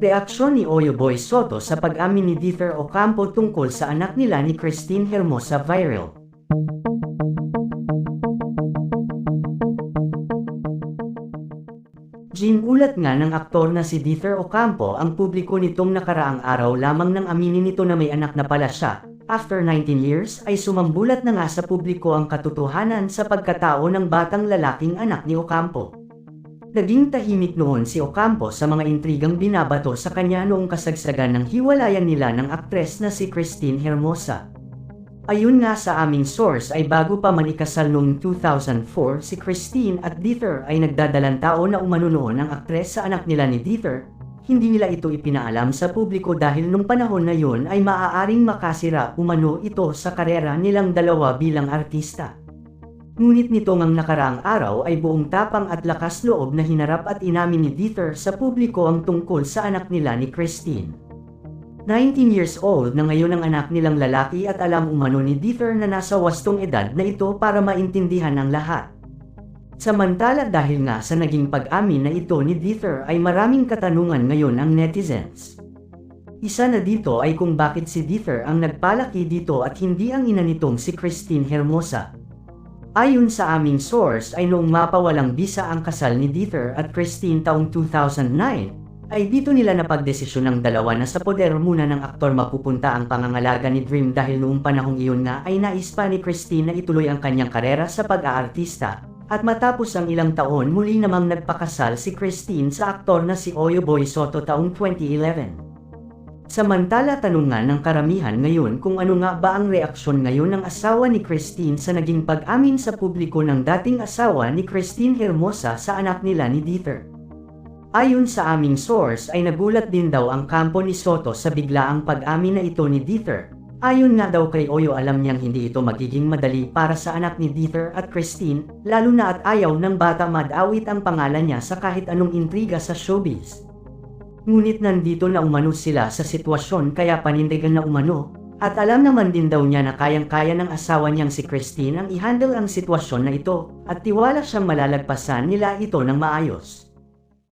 Reaksyon ni Oyo Boy Soto sa pag-amin ni Dieter Ocampo tungkol sa anak nila ni Christine Hermosa viral. Ginulat nga ng aktor na si Dieter Ocampo ang publiko nitong nakaraang araw lamang nang aminin nito na may anak na pala siya. After 19 years ay sumambulat na nga sa publiko ang katotohanan sa pagkatao ng batang lalaking anak ni Ocampo. Naging tahimik noon si Ocampo sa mga intrigang binabato sa kanya noong kasagsagan ng hiwalayan nila ng aktres na si Christine Hermosa. Ayun nga sa aming source ay bago pa manikasal noong 2004 si Christine at Dieter ay nagdadalang tao na umano noon ang aktres sa anak nila ni Dieter. Hindi nila ito ipinaalam sa publiko dahil nung panahon na yon ay maaaring makasira umano ito sa karera nilang dalawa bilang artista. Ngunit nito ngang nakaraang araw ay buong tapang at lakas loob na hinarap at inamin ni Dieter sa publiko ang tungkol sa anak nila ni Christine. 19 years old na ngayon ang anak nilang lalaki at alam umano ni Dieter na nasa wastong edad na ito para maintindihan ng lahat. Samantala dahil nga sa naging pag-amin na ito ni Dieter ay maraming katanungan ngayon ang netizens. Isa na dito ay kung bakit si Dieter ang nagpalaki dito at hindi ang ina nitong si Christine Hermosa. Ayon sa aming source ay noong mapawalang bisa ang kasal ni Dieter at Christine taong 2009, ay dito nila napagdesisyon ng dalawa na sa poder muna ng aktor mapupunta ang pangangalaga ni Dream dahil noong panahong iyon nga ay nais pa ni Christine na ituloy ang kanyang karera sa pag-aartista. At matapos ang ilang taon muli namang nagpakasal si Christine sa aktor na si Oyo Boy Soto taong 2011. Samantala tanong nga ng karamihan ngayon kung ano nga ba ang reaksyon ngayon ng asawa ni Christine sa naging pag-amin sa publiko ng dating asawa ni Christine Hermosa sa anak nila ni Dieter. Ayon sa aming source ay nagulat din daw ang kampo ni Soto sa biglaang pag-amin na ito ni Dieter. Ayon nga daw kay Oyo alam niyang hindi ito magiging madali para sa anak ni Dieter at Christine, lalo na at ayaw ng bata madawit ang pangalan niya sa kahit anong intriga sa showbiz. Ngunit nandito na umano sila sa sitwasyon kaya panindigan na umano, at alam naman din daw niya na kayang-kaya ng asawa niyang si Christine ang i-handle ang sitwasyon na ito, at tiwala siyang malalagpasan nila ito ng maayos.